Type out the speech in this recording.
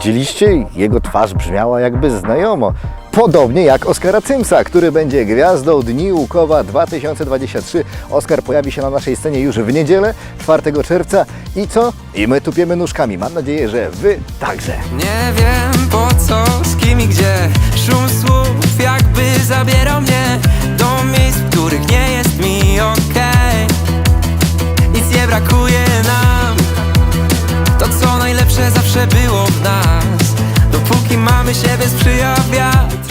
Widzieliście? Jego twarz brzmiała jakby znajomo. Podobnie jak Oskara Cymsa, który będzie gwiazdą Dni Łukowa 2023. Oskar pojawi się na naszej scenie już w niedzielę, 4 czerwca. I co? I my tupiemy nóżkami. Mam nadzieję, że Wy także. Nie wiem po co, z kim i gdzie Szum słów zawsze było w nas. Dopóki mamy siebie sprzyja wiatr